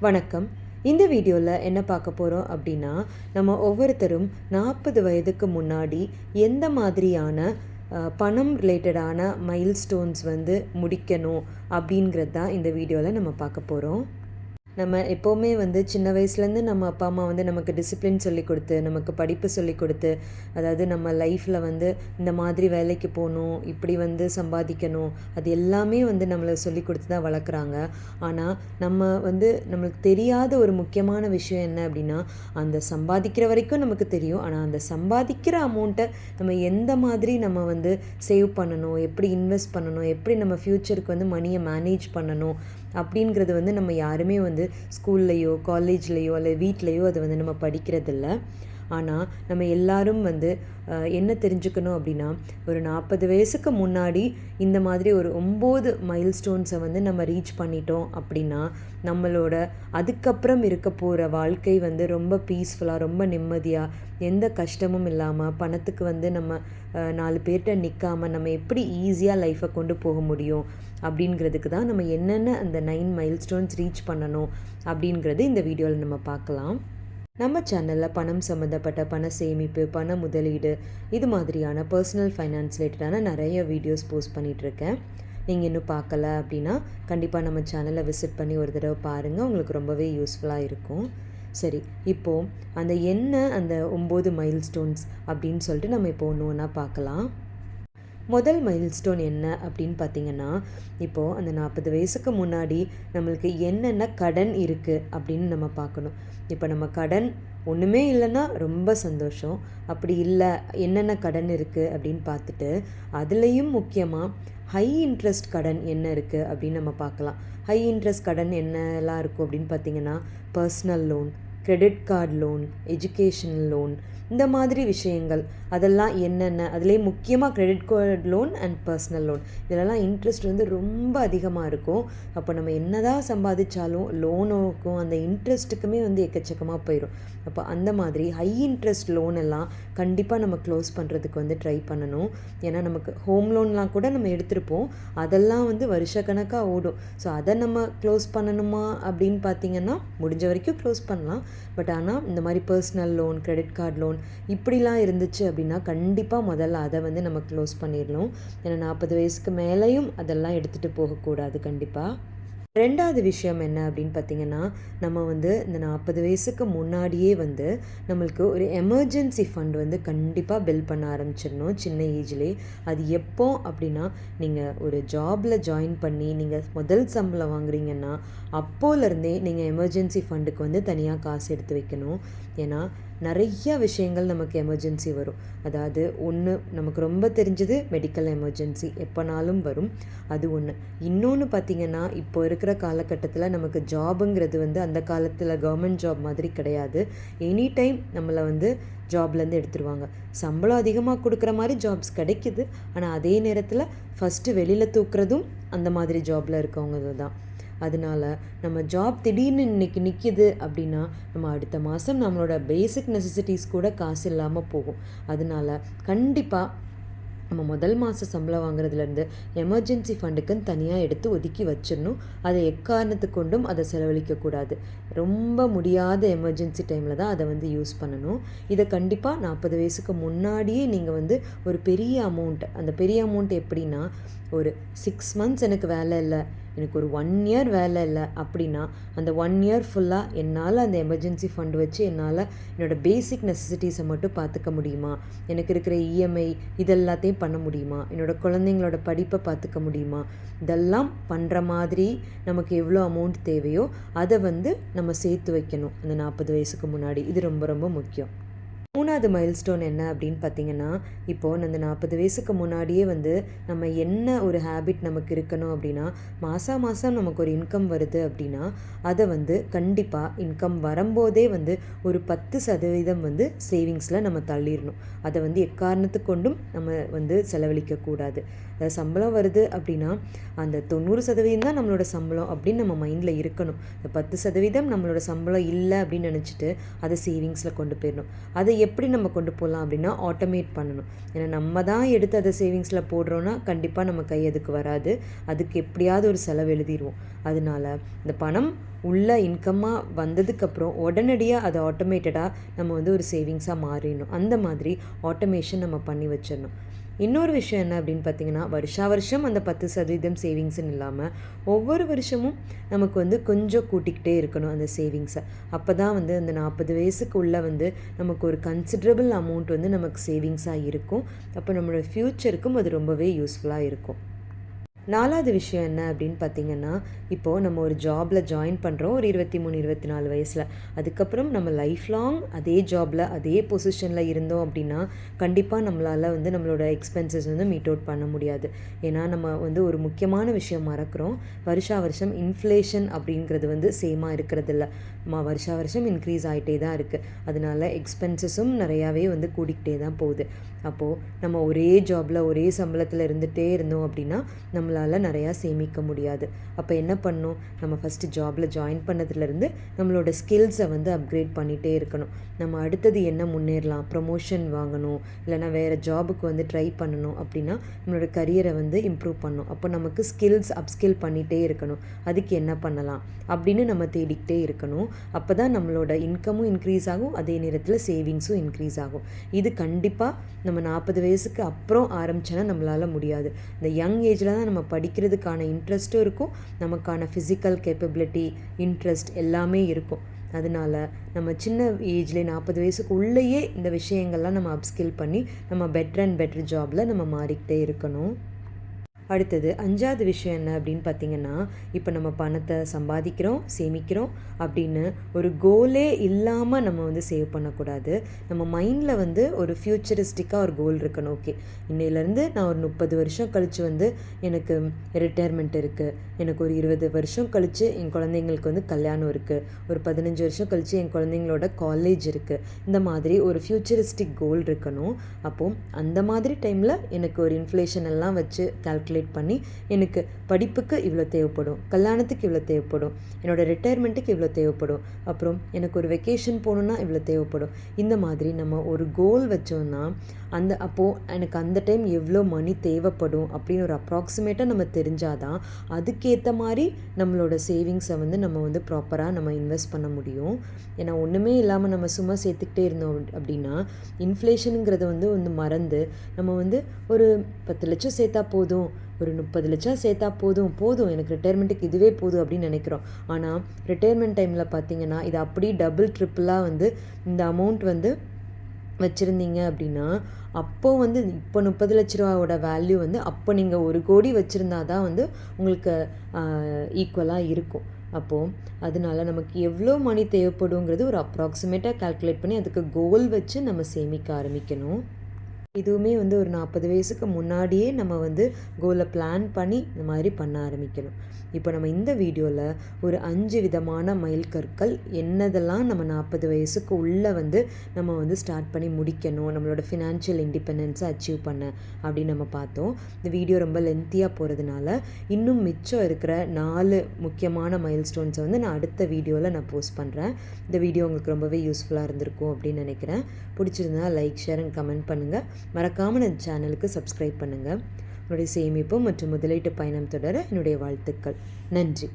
வணக்கம். இந்த வீடியோவில் என்ன பார்க்க போகிறோம் அப்படின்னா நம்ம ஒவ்வொருத்தரும் நாற்பது வயதுக்கு முன்னாடி எந்த மாதிரியான பணம் ரிலேட்டடான மைல்ஸ்டோன்ஸ் வந்து முடிக்கணும் அப்படிங்கிறது தான் இந்த வீடியோவில் நம்ம பார்க்க போகிறோம் நம்ம எப்போவுமே வந்து சின்ன வயசுலேருந்து நம்ம அப்பா அம்மா வந்து நமக்கு டிசிப்ளின் சொல்லி கொடுத்து நமக்கு படிப்பு சொல்லி கொடுத்து அதாவது நம்ம லைஃப்பில் வந்து இந்த மாதிரி வேலைக்கு போகணும் இப்படி வந்து சம்பாதிக்கணும் அது எல்லாமே வந்து நம்மளை சொல்லி கொடுத்து தான் வளர்க்குறாங்க. ஆனால் நம்ம வந்து நம்மளுக்கு தெரியாத ஒரு முக்கியமான விஷயம் என்ன அப்படின்னா அந்த சம்பாதிக்கிற வரைக்கும் நமக்கு தெரியும். ஆனால் அந்த சம்பாதிக்கிற அமௌண்ட்டை நம்ம எந்த மாதிரி நம்ம வந்து சேவ் பண்ணணும் எப்படி இன்வெஸ்ட் பண்ணணும் எப்படி நம்ம ஃப்யூச்சருக்கு வந்து மணியை மேனேஜ் பண்ணணும் அப்படிங்கிறது வந்து நம்ம யாருமே வந்து ஸ்கூல்லையோ காலேஜ்லேயோ அல்லது வீட்லேயோ அதை வந்து நம்ம படிக்கிறதில்ல. ஆனால் நம்ம எல்லாரும் வந்து என்ன தெரிஞ்சுக்கணும் அப்படின்னா ஒரு நாற்பது வயசுக்கு முன்னாடி இந்த மாதிரி ஒரு ஒம்பது மைல்ஸ்டோன்ஸை வந்து நம்ம ரீச் பண்ணிட்டோம் அப்படின்னா நம்மளோட அதுக்கப்புறம் இருக்க போகிற வாழ்க்கை வந்து ரொம்ப பீஸ்ஃபுல்லாக ரொம்ப நிம்மதியாக எந்த கஷ்டமும் இல்லாமல் பணத்துக்கு வந்து நம்ம நாலு பேர்கிட்ட நிற்காம நம்ம எப்படி ஈஸியாக லைஃப்பை கொண்டு போக முடியும் அப்படிங்கிறதுக்கு தான் நம்ம என்னென்ன அந்த நைன் மைல்ஸ்டோன்ஸ் ரீச் பண்ணணும் அப்படிங்கிறது இந்த வீடியோவில் நம்ம பார்க்கலாம். நம்ம சேனலில் பணம் சம்மந்தப்பட்ட பண சேமிப்பு பண முதலீடு இது மாதிரியான பர்சனல் ஃபைனான்ஸ் ரிலேட்டடான நிறைய வீடியோஸ் போஸ்ட் பண்ணிகிட்ருக்கேன் நீங்கள் இன்னும் பார்க்கல அப்படின்னா கண்டிப்பாக நம்ம சேனலை விசிட் பண்ணி ஒரு தடவை பாருங்கள் உங்களுக்கு ரொம்பவே யூஸ்ஃபுல்லாக இருக்கும். சரி இப்போது அந்த என்ன அந்த ஒம்பது மைல்ஸ்டோன்ஸ் அப்படின்னு சொல்லிட்டு நம்ம இப்போ ஒன்று ஒன்றா பார்க்கலாம். முதல் மைல்ஸ்டோன் என்ன அப்படின்னு பார்த்தீங்கன்னா இப்போது அந்த நாற்பது வயசுக்கு முன்னாடி நம்மளுக்கு என்னென்ன கடன் இருக்குது அப்படின்னு நம்ம பார்க்கணும். இப்போ நம்ம கடன் ஒன்றுமே இல்லைன்னா ரொம்ப சந்தோஷம். அப்படி இல்லை என்னென்ன கடன் இருக்குது அப்படின்னு பார்த்துட்டு அதுலேயும் முக்கியமாக ஹை இன்ட்ரெஸ்ட் கடன் என்ன இருக்குது அப்படின்னு நம்ம பார்க்கலாம். ஹை இன்ட்ரெஸ்ட் கடன் என்னெல்லாம் இருக்கும் அப்படின்னு பார்த்தீங்கன்னா personal loan credit card loan education loan இந்த மாதிரி விஷயங்கள். அதெல்லாம் என்னென்ன? அதுலேயே முக்கியமாக credit card loan and personal loan இதிலலாம் இன்ட்ரெஸ்ட் வந்து ரொம்ப அதிகமாக இருக்கும். அப்போ நம்ம என்னதான் சம்பாதிச்சாலும் லோனுக்கும் அந்த இன்ட்ரெஸ்ட்டுக்குமே வந்து எக்கச்சக்கமாக போயிடும் அப்போ அந்த மாதிரி ஹை இன்ட்ரெஸ்ட் லோன் எல்லாம் கண்டிப்பாக நம்ம க்ளோஸ் பண்ணுறதுக்கு வந்து ட்ரை பண்ணணும். ஏன்னா நமக்கு ஹோம் லோன்லாம் கூட நம்ம எடுத்திருப்போம். அதெல்லாம் வந்து வருஷக்கணக்காக ஓடும். ஸோ அதை நம்ம க்ளோஸ் பண்ணணுமா அப்படின்னு பார்த்தீங்கன்னா முடிஞ்ச வரைக்கும் க்ளோஸ் பண்ணலாம். பட் ஆனால் இந்த மாதிரி personal loan credit card loan இப்படிலாம் இருந்துச்சு அப்படின்னா கண்டிப்பாக முதல்ல அதை வந்து நம்ம க்ளோஸ் பண்ணிடணும். ஏன்னா நாற்பது வயசுக்கு மேலேயும் அதெல்லாம் எடுத்துகிட்டு போகக்கூடாது கண்டிப்பாக ரெண்டாவது விஷயம் என்ன அப்படின்னு பார்த்தீங்கன்னா நம்ம வந்து இந்த நாற்பது வயசுக்கு முன்னாடியே வந்து நம்மளுக்கு ஒரு எமர்ஜென்சி ஃபண்ட் வந்து கண்டிப்பாக பில் பண்ண ஆரம்பிச்சிடணும் சின்ன ஏஜ்லேயே அது எப்போ அப்படின்னா நீங்கள் ஒரு ஜாபில் ஜாயின் பண்ணி நீங்கள் முதல் சம்பளம் வாங்குறீங்கன்னா அப்போலேருந்தே நீங்கள் எமர்ஜென்சி ஃபண்டுக்கு வந்து தனியாக காசு எடுத்து வைக்கணும். ஏன்னா நிறைய விஷயங்கள் நமக்கு எமர்ஜென்சி வரும். அதாவது ஒன்று நமக்கு ரொம்ப தெரிஞ்சது மெடிக்கல் எமர்ஜென்சி எப்போனாலும் வரும். அது ஒன்று இன்னொன்று பார்த்திங்கன்னா இப்போ இருக்கிற காலகட்டத்தில் நமக்கு ஜாபுங்கிறது வந்து அந்த காலத்தில் கவர்மெண்ட் ஜாப் மாதிரி கிடையாது. எனி டைம் நம்மளை வந்து ஜாப்லேருந்து எடுத்துருவாங்க. சம்பளம் அதிகமாக கொடுக்குற மாதிரி ஜாப்ஸ் கிடைக்கிது. ஆனால் அதே நேரத்தில் ஃபஸ்ட்டு வெளியில் தூக்குறதும் அந்த மாதிரி ஜாபில் இருக்கவங்க தான் அதனால நம்ம ஜாப் திடீர்னு இன்னைக்கு நிற்கிது அப்படின்னா நம்ம அடுத்த மாதம் நம்மளோட பேசிக் நெசசிட்டிஸ் கூட காசு இல்லாமல் போகும். அதனால கண்டிப்பாக நம்ம முதல் மாத சம்பளம் வாங்குறதுலேருந்து எமர்ஜென்சி ஃபண்டுக்குன்னு தனியாக எடுத்து ஒதுக்கி வச்சிடணும். அதை எக்காரணத்து கொண்டும் அதை செலவழிக்கக்கூடாது ரொம்ப முடியாத எமர்ஜென்சி டைமில் தான் அதை வந்து யூஸ் பண்ணணும். இதை கண்டிப்பாக நாற்பது வயசுக்கு முன்னாடியே நீங்கள் வந்து ஒரு பெரிய அமௌண்ட் அந்த பெரிய அமௌண்ட் எப்படின்னா ஒரு சிக்ஸ் மந்த்ஸ் எனக்கு வேலை இல்லை. எனக்கு ஒரு ஒன் இயர் வேலை இல்லை அப்படின்னா அந்த ஒன் இயர் ஃபுல்லாக என்னால் அந்த எமர்ஜென்சி ஃபண்ட் வச்சு என்னால் என்னோடய பேசிக் நெசசிட்டிஸை மட்டும் பார்த்துக்க முடியுமா? எனக்கு இருக்கிற இஎம்ஐ இதெல்லாத்தையும் பண்ண முடியுமா? என்னோடய குழந்தைங்களோட படிப்பை பார்த்துக்க முடியுமா? இதெல்லாம் பண்ணுற மாதிரி நமக்கு எவ்வளோ அமௌண்ட் தேவையோ அதை வந்து நம்ம சேர்த்து வைக்கணும். அந்த நாற்பது வயசுக்கு முன்னாடி. இது ரொம்ப ரொம்ப முக்கியம். மூணாவது மைல்ஸ்டோன் என்ன அப்படின்னு பார்த்தீங்கன்னா இப்போது அந்த நாற்பது வயசுக்கு முன்னாடியே வந்து நம்ம என்ன ஒரு ஹேபிட் நமக்கு இருக்கணும் அப்படின்னா மாதம் மாதம் நமக்கு ஒரு இன்கம் வருது அப்படின்னா அதை வந்து கண்டிப்பாக இன்கம் வரும்போதே வந்து ஒரு பத்து சதவீதம் வந்து சேவிங்ஸில் நம்ம தள்ளிடணும். அதை வந்து எக்காரணத்து கொண்டும் நம்ம வந்து செலவழிக்கக்கூடாது சம்பளம் வருது அப்படின்னா அந்த தொண்ணூறு சதவீதம் தான் நம்மளோட சம்பளம் அப்படின்னு நம்ம மைண்டில் இருக்கணும். இந்த பத்து சதவீதம் நம்மளோட சம்பளம் இல்லை அப்படின்னு நினச்சிட்டு அதை சேவிங்ஸில் கொண்டு போயிடணும். அதை எப்படி நம்ம கொண்டு போகலாம் அப்படின்னா ஆட்டோமேட் பண்ணணும். ஏன்னா நம்ம தான் எடுத்து அதை சேவிங்ஸில் போடுறோன்னா கண்டிப்பாக நம்ம கை அதுக்கு வராது. அதுக்கு எப்படியாவது ஒரு செலவு எழுதிடுவோம் அதனால இந்த பணம் உள்ள இன்கம்மாக வந்ததுக்கப்புறம் உடனடியாக அதை ஆட்டோமேட்டடாக நம்ம வந்து ஒரு சேவிங்ஸாக மாறிடணும். அந்த மாதிரி ஆட்டோமேஷன் நம்ம பண்ணி வச்சிடணும். இன்னொரு விஷயம் என்ன அப்படின்னு பார்த்தீங்கன்னா வருஷா வருஷம் அந்த பத்து சதவீதம் சேவிங்ஸ்னு இல்லாமல் ஒவ்வொரு வருஷமும் நமக்கு வந்து கொஞ்சம் கூட்டிக்கிட்டே இருக்கணும் அந்த சேவிங்ஸை அப்போ தான் வந்து அந்த நாற்பது வயசுக்குள்ளே வந்து நமக்கு ஒரு கன்சிடரபிள் அமௌண்ட் வந்து நமக்கு சேவிங்ஸாக இருக்கும். அப்போ நம்மளோட ஃப்யூச்சருக்கும் அது ரொம்பவே யூஸ்ஃபுல்லாக இருக்கும். நாலாவது விஷயம் என்ன அப்படின்னு பார்த்தீங்கன்னா இப்போது நம்ம ஒரு ஜாபில் ஜாயின் பண்ணுறோம் ஒரு இருபத்தி மூணு இருபத்தி நாலு வயசில். அதுக்கப்புறம் நம்ம லைஃப் லாங் அதே ஜாபில் அதே பொசிஷனில் இருந்தோம் அப்படின்னா கண்டிப்பாக நம்மளால் வந்து நம்மளோட எக்ஸ்பென்சஸ் வந்து மீட் அவுட் பண்ண முடியாது. ஏன்னா நம்ம வந்து ஒரு முக்கியமான விஷயம் மறக்கிறோம். வருஷா வருஷம் இன்ஃப்ளேஷன் அப்படிங்கிறது வந்து சேமாக இருக்கிறது இல்லை மா வருஷா வருஷம் இன்க்ரீஸ் ஆகிட்டே தான் இருக்குது அதனால எக்ஸ்பென்சஸும் நிறையாவே வந்து கூடிக்கிட்டே தான் போகுது. அப்போது நம்ம ஒரே ஜாபில் ஒரே சம்பளத்தில் இருந்துகிட்டே இருந்தோம் அப்படின்னா நம்மளால் நிறையா சேமிக்க முடியாது. அப்போ என்ன பண்ணணும் நம்ம ஃபஸ்ட்டு ஜாபில் ஜாயின் பண்ணதுலேருந்து நம்மளோட ஸ்கில்ஸை வந்து அப்கிரேட் பண்ணிகிட்டே இருக்கணும். நம்ம அடுத்தது என்ன முன்னேறலாம்? ப்ரொமோஷன் வாங்கணும். இல்லைனா வேறு ஜாபுக்கு வந்து ட்ரை பண்ணணும். அப்படின்னா நம்மளோட கரியரை வந்து இம்ப்ரூவ் பண்ணணும் அப்போ நமக்கு ஸ்கில்ஸ் அப்ஸ்கில் பண்ணிகிட்டே இருக்கணும். அதுக்கு என்ன பண்ணலாம்? அப்படின்னு நம்ம தேடிக்கிட்டே இருக்கணும். அப்போ தான் நம்மளோட இன்கமும் இன்க்ரீஸ் ஆகும். அதே நேரத்தில் சேவிங்ஸும் இன்க்ரீஸ் ஆகும். இது கண்டிப்பாக நம்ம நாற்பது வயசுக்கு அப்புறம் ஆரம்பிச்சோன்னா நம்மளால் முடியாது. இந்த யங் ஏஜில் தான் நம்ம படிக்கிறதுக்கான இன்ட்ரெஸ்ட்டும் இருக்கும். நமக்கான ஃபிசிக்கல் கேப்பபிலிட்டி இன்ட்ரெஸ்ட் எல்லாமே இருக்கும். அதனால் நம்ம சின்ன ஏஜ்லேயே நாற்பது வயசுக்கு உள்ளேயே இந்த விஷயங்கள்லாம் நம்ம அப்ஸ்கில் பண்ணி நம்ம பெட்டர் அண்ட் பெட்டர் ஜாபில் நம்ம மாறிக்கிட்டே இருக்கணும். அடுத்தது அஞ்சாவது விஷயம் என்ன அப்படின்னு பார்த்தீங்கன்னா இப்போ நம்ம பணத்தை சம்பாதிக்கிறோம் சேமிக்கிறோம் அப்படின்னு ஒரு கோலே இல்லாமல் நம்ம வந்து சேவ் பண்ணக்கூடாது. நம்ம மைண்டில் வந்து ஒரு ஃப்யூச்சரிஸ்டிக்காக ஒரு கோல் இருக்கணும் ஓகே இன்னையிலேருந்து நான் ஒரு முப்பது வருஷம் கழித்து வந்து எனக்கு ரிட்டையர்மெண்ட் இருக்குது எனக்கு ஒரு இருபது வருஷம் கழித்து என் குழந்தைங்களுக்கு வந்து கல்யாணம் இருக்குது ஒரு பதினஞ்சு வருஷம் கழித்து என் குழந்தைங்களோட காலேஜ் இருக்குது இந்த மாதிரி ஒரு ஃப்யூச்சரிஸ்டிக் கோல் இருக்கணும். அப்போது அந்த மாதிரி டைமில் எனக்கு ஒரு இன்ஃப்ளேஷன் எல்லாம் வச்சு கால்குலேட் கால்குலேட் பண்ணி எனக்கு படிப்புக்கு இவ்வளோ தேவைப்படும் கல்யாணத்துக்கு இவ்வளோ தேவைப்படும் என்னோடய ரிட்டையர்மெண்ட்டுக்கு இவ்வளோ தேவைப்படும் அப்புறம் எனக்கு ஒரு வெக்கேஷன் போகணுன்னா இவ்வளோ தேவைப்படும். இந்த மாதிரி நம்ம ஒரு கோல் வச்சோம்னா அந்த அப்போது எனக்கு அந்த டைம் எவ்வளோ மணி தேவைப்படும் அப்படின்னு ஒரு அப்ராக்சிமேட்டாக நம்ம தெரிஞ்சாதான் அதுக்கேற்ற மாதிரி நம்மளோட சேவிங்ஸை வந்து நம்ம வந்து ப்ராப்பராக நம்ம இன்வெஸ்ட் பண்ண முடியும். ஏன்னா ஒன்றுமே இல்லாமல் நம்ம சும்மா சேர்த்துக்கிட்டே இருந்தோம் அப்படின்னா இன்ஃப்ளேஷனுங்கிறத வந்து வந்து மறந்து நம்ம வந்து ஒரு பத்து லட்சம் சேர்த்தா போதும் ஒரு முப்பது லட்சம் சேர்த்தா போதும் போதும். எனக்கு ரிட்டையர்மெண்ட்டுக்கு இதுவே போதும் அப்படின்னு நினைக்கிறோம். ஆனால் ரிட்டையர்மெண்ட் டைமில் பார்த்தீங்கன்னா இது அப்படியே டபுள் ட்ரிப்பிளாக வந்து இந்த அமௌண்ட் வந்து வச்சுருந்தீங்க அப்படின்னா அப்போது வந்து இப்போ முப்பது லட்ச ரூபாவோட வேல்யூ வந்து அப்போ நீங்கள் ஒரு கோடி வச்சுருந்தா தான் வந்து உங்களுக்கு ஈக்குவலாக இருக்கும். அப்போது அதனால நமக்கு எவ்வளோ மணி தேவைப்படுங்கிறது ஒரு அப்ராக்சிமேட்டாக கால்குலேட் பண்ணி அதுக்கு கோல் வச்சு நம்ம சேமிக்க ஆரம்பிக்கணும். இதுவுமே வந்து ஒரு நாற்பது வயசுக்கு முன்னாடியே நம்ம வந்து கோலை பிளான் பண்ணி இந்த மாதிரி பண்ண ஆரம்பிக்கணும். இப்போ நம்ம இந்த வீடியோவில் ஒரு அஞ்சு விதமான மைல்கற்கள் என்னதெல்லாம் நம்ம நாற்பது வயசுக்கு உள்ளே வந்து நம்ம வந்து ஸ்டார்ட் பண்ணி முடிக்கணும் நம்மளோட ஃபினான்ஷியல் இண்டிபெண்டன்ஸை அச்சீவ் பண்ண அப்படின்னு நம்ம பார்த்தோம். இந்த வீடியோ ரொம்ப லென்த்தியாக போகிறதுனால இன்னும் மிச்சம் இருக்கிற நாலு முக்கியமான மைல் ஸ்டோன்ஸை வந்து நான் அடுத்த வீடியோவில் நான் போஸ்ட் பண்ணுறேன் இந்த வீடியோ உங்களுக்கு ரொம்பவே யூஸ்ஃபுல்லாக இருந்திருக்கும் அப்படின்னு நினைக்கிறேன். பிடிச்சிருந்தா லைக் ஷேர் அண்ட் கமெண்ட் பண்ணுங்கள் மறக்காமல் இந்த சேனலுக்கு சப்ஸ்கிரைப் பண்ணுங்கள் உங்களுடைய சேமிப்பு மற்றும் முதலீட்டு பயணம் தொடர என்னுடைய வாழ்த்துக்கள். நன்றி.